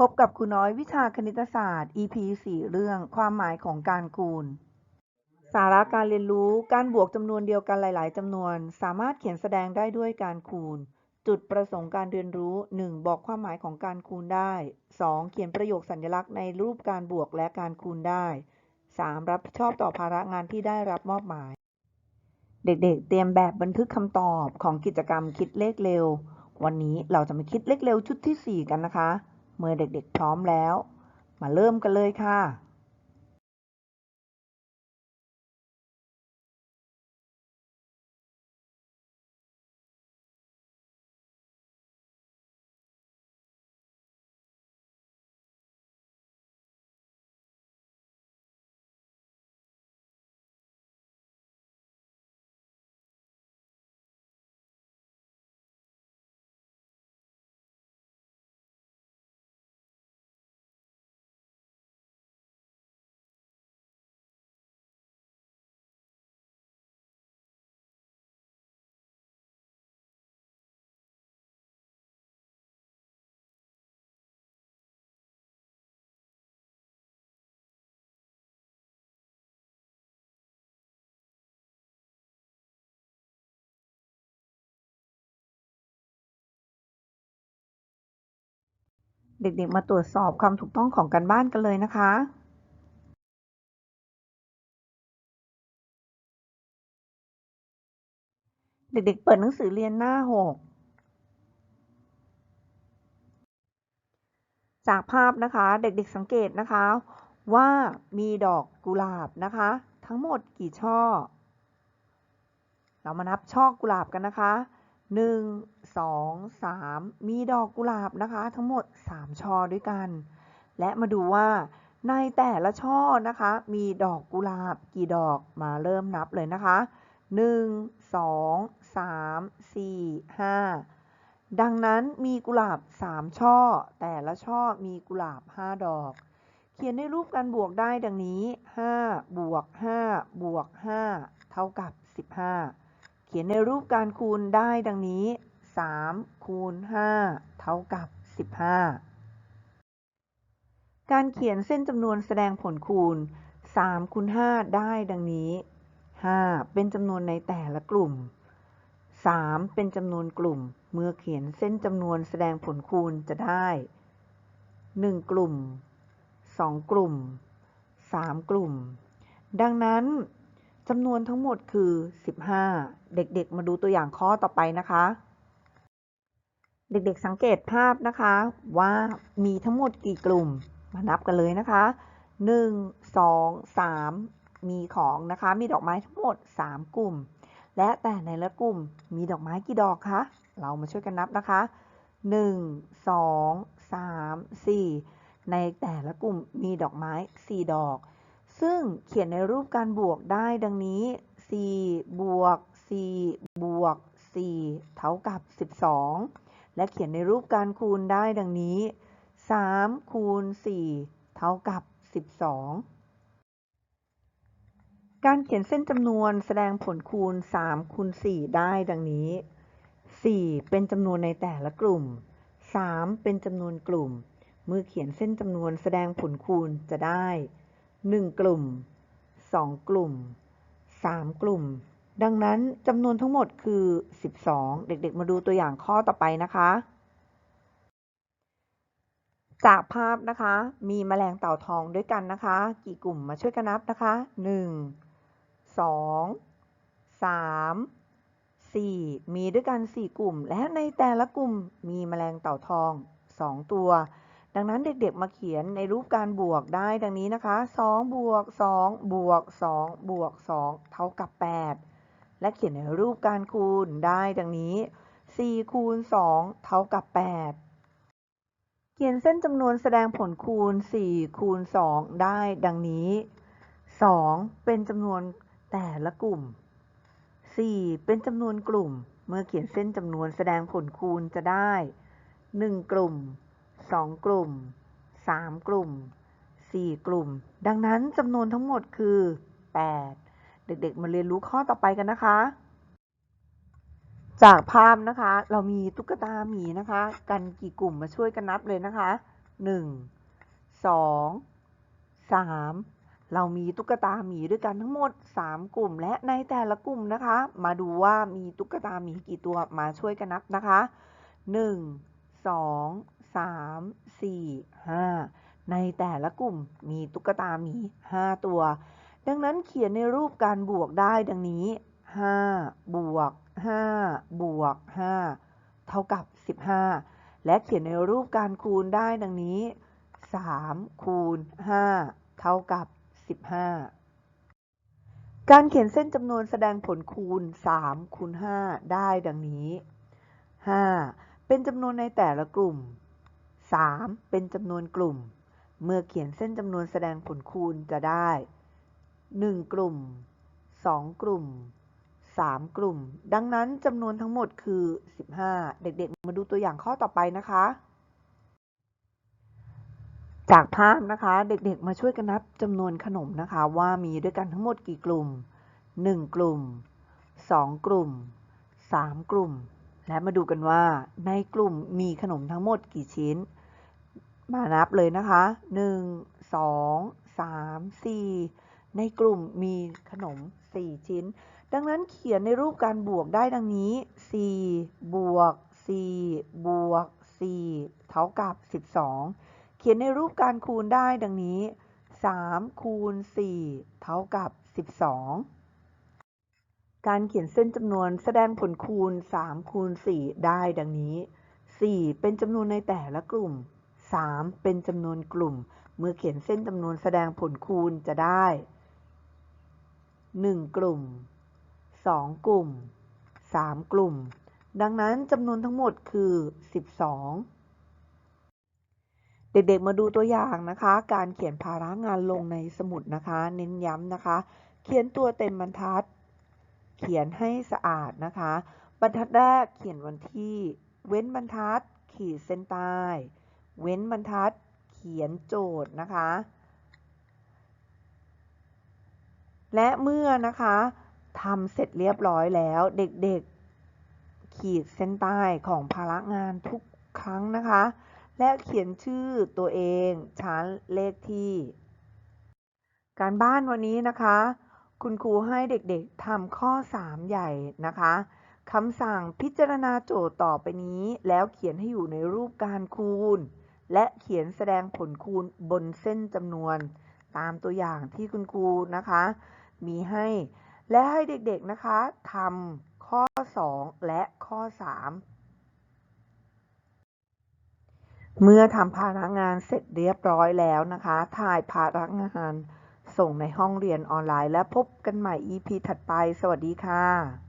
พบกับครูน้อยวิชาคณิตศาสตร์ EP 4 เรื่องความหมายของการคูณ สาระการเรียนรู้การบวกจำนวนเดียวกันหลาย ๆจำนวน สามารถเขียนแสดงได้ด้วยการคูณ จุดประสงค์การเรียนรู้ 1. บอกความหมายของการคูณได้ 2. เขียนประโยคสัญลักษณ์ในรูปการบวกและการคูณได้ 3. รับผิดชอบต่อภาระงานที่ได้รับมอบหมาย เด็ก ๆ เตรียมแบบบันทึกคำตอบของกิจกรรมคิดเลขเร็ว วันนี้เราจะมาคิดเลขเร็วชุดที่ 4 กันนะคะ เมื่อเด็กๆพร้อมแล้ว มาเริ่มกันเลยค่ะ เด็กๆ มาตรวจสอบความถูกต้องของการบ้านกันเลยนะคะเด็กๆ เปิดหนังสือเรียนหน้า 6 จากภาพนะคะ เด็กๆ สังเกตนะคะ ว่ามีดอกกุหลาบนะคะ ทั้งหมดกี่ช่อ เรามานับช่อกุหลาบกันนะคะ 1 2 3มีดอกกุหลาบนะคะ ทั้งหมด3ช่อด้วยกัน และมาดูว่าในแต่ละช่อนะคะ มีดอกกุหลาบกี่ดอกมาเริ่มนับเลยนะคะ1 2 3 4 5ดังนั้นมีกุหลาบ3ช่อ แต่ละช่อมีกุหลาบ5ดอก เขียนในรูปการบวกได้ดังนี้5บวก5บวก5เท่ากับ15เขียนในรูปการคูณได้ดังนี้ 3 คูณ 5 เท่ากับ 15 การเขียนเส้นจำนวนแสดงผลคูณ 3 คูณ 5 ได้ดังนี้ 5 เป็นจำนวนในแต่ละกลุ่ม 3 เป็นจำนวนกลุ่ม เมื่อเขียนเส้นจำนวนแสดงผลคูณจะได้ 1 กลุ่ม 2 กลุ่ม 3 กลุ่ม ดังนั้น จำนวนทั้งหมดคือ 15 เด็กๆ มาดูตัวอย่างข้อต่อไปนะคะ เด็กๆ สังเกตภาพนะคะ ว่ามีทั้งหมดกี่กลุ่ม มานับกันเลยนะคะ 1 2 3 มีของนะคะ มีดอกไม้ทั้งหมด 3 กลุ่ม และแต่ในละกลุ่มมีดอกไม้กี่ดอกคะ เรามาช่วยกันนับนะคะ 1 2 3 4 ในแต่ละกลุ่มมีดอกไม้ 4 ดอก ซึ่งเขียนในรูปการบวกได้ดังนี้ 4 บวก 4 บวก 4 เท่ากับ 12 และเขียนในรูปการคูณได้ดังนี้ 3 คูณ 4 เท่ากับ 12 การเขียนเส้นจำนวนแสดงผลคูณ 3 คูณ 4 ได้ดังนี้ 4 เป็นจำนวนในแต่ละกลุ่ม 3 เป็นจำนวนกลุ่ม เมื่อเขียนเส้นจำนวนแสดงผลคูณจะได้ 1 กลุ่ม 2 กลุ่ม 3 กลุ่ม ดังนั้นจำนวนทั้งหมดคือ 12 เด็กๆ มาดูตัวอย่างข้อต่อไปนะคะ จากภาพนะคะ มีแมลงเต่าทองด้วยกันนะคะ กี่กลุ่มมาช่วยกันนับนะคะ 1 2 3 4 มีด้วยกัน 4 กลุ่ม และในแต่ละกลุ่มมีแมลงเต่าทอง 2 ตัว ดังนั้นเด็กๆมาเขียนในรูปการบวกได้ดังนี้นะคะ2บวก2บวก2บวก2เท่ากับ 8 และเขียนในรูปการคูณได้ดังนี้4คูณ2เท่ากับ 8 เขียนเส้นจำนวนแสดงผลคูณ4คูณ2ได้ดังนี้ 2 เป็นจำนวนแต่ละกลุ่ม 4 เป็นจำนวนกลุ่ม เมื่อเขียนเส้นจำนวนแสดงผลคูณจะได้ 1 กลุ่ม 2 กลุ่ม 3 กลุ่ม 4 กลุ่ม ดังนั้นจำนวนทั้งหมดคือ 8 เด็กๆ มาเรียนรู้ข้อต่อไปกันนะคะ จากภาพนะคะ เรามีตุ๊กตาหมีนะคะ กันกี่กลุ่มมาช่วยกันนับเลยนะคะหนึ่งสองสามเรามีตุ๊กตาหมีด้วยกันทั้งหมด 3 กลุ่ม และในแต่ละกลุ่มนะคะ มาดูว่ามีตุ๊กตาหมีกี่ตัวมาช่วยกันนับนะคะ 1 2 3 4 5 ในแต่ละกลุ่มมีตุ๊กตาหมี 5 ตัว ดังนั้นเขียนในรูปการบวกได้ดังนี้ 5 บวก 5 บวก 5 เท่ากับ 15 และเขียนในรูปการคูณได้ดังนี้ 3 คูณ 5 เท่ากับ 15การเขียนเส้นจำนวนแสดงผลคูณ 3 คูณ 5 ได้ดังนี้ 5 เป็นจำนวนในแต่ละกลุ่ม 3 เป็นจำนวนกลุ่ม เมื่อเขียนเส้นจำนวนแสดงผลคูณจะได้ 1 กลุ่ม 2 กลุ่ม 3 กลุ่ม ดังนั้นจำนวนทั้งหมดคือ 15 เด็กๆ มาดูตัวอย่างข้อต่อไปนะคะ จากภาพนะคะเด็กๆ มาช่วยกันนับจำนวนขนมนะคะว่ามีด้วยกันทั้งหมดกี่กลุ่ม 1 กลุ่ม 2 กลุ่ม 3 กลุ่มและมาดูกันว่าในกลุ่มมีขนมทั้งหมดกี่ชิ้น มานับเลยนะคะ 1 2 3 4 ในกลุ่มมีขนม 4 ชิ้น ดังนั้นเขียนในรูปการบวกได้ดังนี้ 4 บวก 4 บวก 4 เท่ากับ 12 เขียนในรูปการคูณได้ดังนี้ 3 คูณ 4 เท่ากับ 12 การเขียนเส้นจำนวนแสดงผลคูณ 3 คูณ 4 ได้ดังนี้ 4 เป็นจำนวนในแต่ละกลุ่ม 3 เป็นจำนวนกลุ่ม เมื่อเขียนเส้นจำนวนแสดงผลคูณจะได้ 1 กลุ่ม 2 กลุ่ม 3 กลุ่ม ดังนั้นจำนวนทั้งหมดคือ 12 เด็กๆ มาดูตัวอย่างนะคะ การเขียนภาระงานลงในสมุดนะคะ เน้นย้ำนะคะ เขียนตัวเต็มบรรทัด เขียนให้สะอาดนะคะ บรรทัดแรกเขียนวันที่ เว้นบรรทัด ขีดเส้นใต้ เว้นบรรทัด เขียนโจทย์นะคะ และเมื่อนะคะทำเสร็จเรียบร้อยแล้วเด็กๆ ขีดเส้นใต้ของภาระงานทุกครั้งนะคะ และเขียนชื่อตัวเองชั้นเลขที่ การบ้านวันนี้นะคะ คุณครูให้เด็กๆทำข้อ 3 ใหญ่นะคะคำสั่งพิจารณาโจทย์ต่อไปนี้ แล้วเขียนให้อยู่ในรูปการคูณ และเขียนแสดงผลคูณบนเส้นจำนวน ตามตัวอย่างที่คุณครูนะคะ มีให้ และให้เด็กๆนะคะทำข้อ 2 และข้อ 3 เมื่อทำภาระงานเสร็จเรียบร้อยแล้วนะคะ ถ่ายภาระงานส่งในห้องเรียนออนไลน์ และพบกันใหม่ EP ถัดไป สวัสดีค่ะ